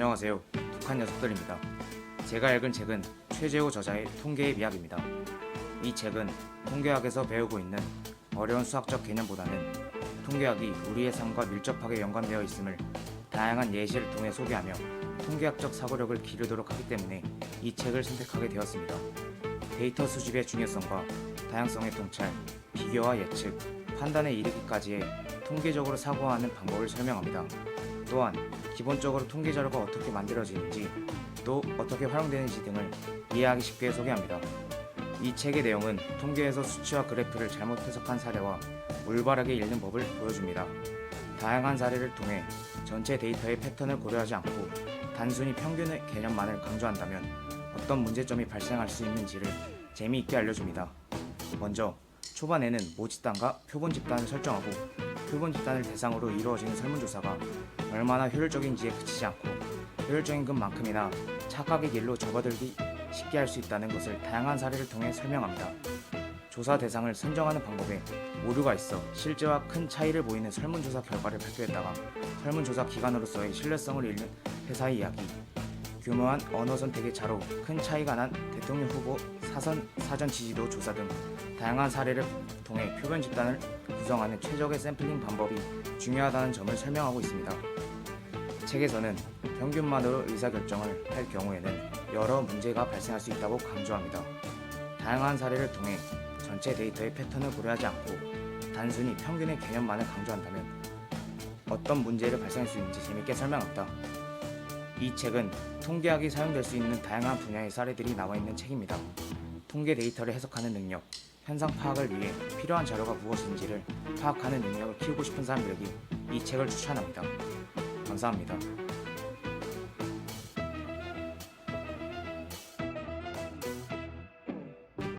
안녕하세요. 북한 녀석들입니다. 제가 읽은 책은 최재호 저자의 통계의 미학입니다. 이 책은 통계학에서 배우고 있는 어려운 수학적 개념보다는 통계학이 우리의 삶과 밀접하게 연관되어 있음을 다양한 예시를 통해 소개하며 통계학적 사고력을 기르도록 하기 때문에 이 책을 선택하게 되었습니다. 데이터 수집의 중요성과 다양성의 통찰, 비교와 예측, 판단에 이르기까지의 통계적으로 사고하는 방법을 설명합니다. 또한 기본적으로 통계 자료가 어떻게 만들어지는지 또 어떻게 활용되는지 등을 이해하기 쉽게 소개합니다. 이 책의 내용은 통계에서 수치와 그래프를 잘못 해석한 사례와 올바르게 읽는 법을 보여줍니다. 다양한 사례를 통해 전체 데이터의 패턴을 고려하지 않고 단순히 평균의 개념만을 강조한다면 어떤 문제점이 발생할 수 있는지를 재미있게 알려줍니다. 먼저 초반에는 모 집단과 표본 집단을 설정하고 표본 집단을 대상으로 이루어지는 설문조사가 얼마나 효율적인지에 그치지 않고 효율적인 것만큼이나 착각의 길로 접어들기 쉽게 할 수 있다는 것을 다양한 사례를 통해 설명합니다. 조사 대상을 선정하는 방법에 오류가 있어 실제와 큰 차이를 보이는 설문조사 결과를 발표했다가 설문조사 기관으로서의 신뢰성을 잃는 회사의 이야기 규모한 언어 선택의 차로 큰 차이가 난 대통령 후보 사선 사전 지지도 조사 등 다양한 사례를 통해 표본 집단을 구성하는 최적의 샘플링 방법이 중요하다는 점을 설명하고 있습니다. 책에서는 평균만으로 의사결정을 할 경우에는 여러 문제가 발생할 수 있다고 강조합니다. 다양한 사례를 통해 전체 데이터의 패턴을 고려하지 않고 단순히 평균의 개념만을 강조한다면 어떤 문제를 발생할 수 있는지 재밌게 설명합니다. 이 책은 통계학이 사용될 수 있는 다양한 분야의 사례들이 나와 있는 책입니다. 통계 데이터를 해석하는 능력, 현상 파악을 위해 필요한 자료가 무엇인지를 파악하는 능력을 키우고 싶은 사람들에게 이 책을 추천합니다. 감사합니다.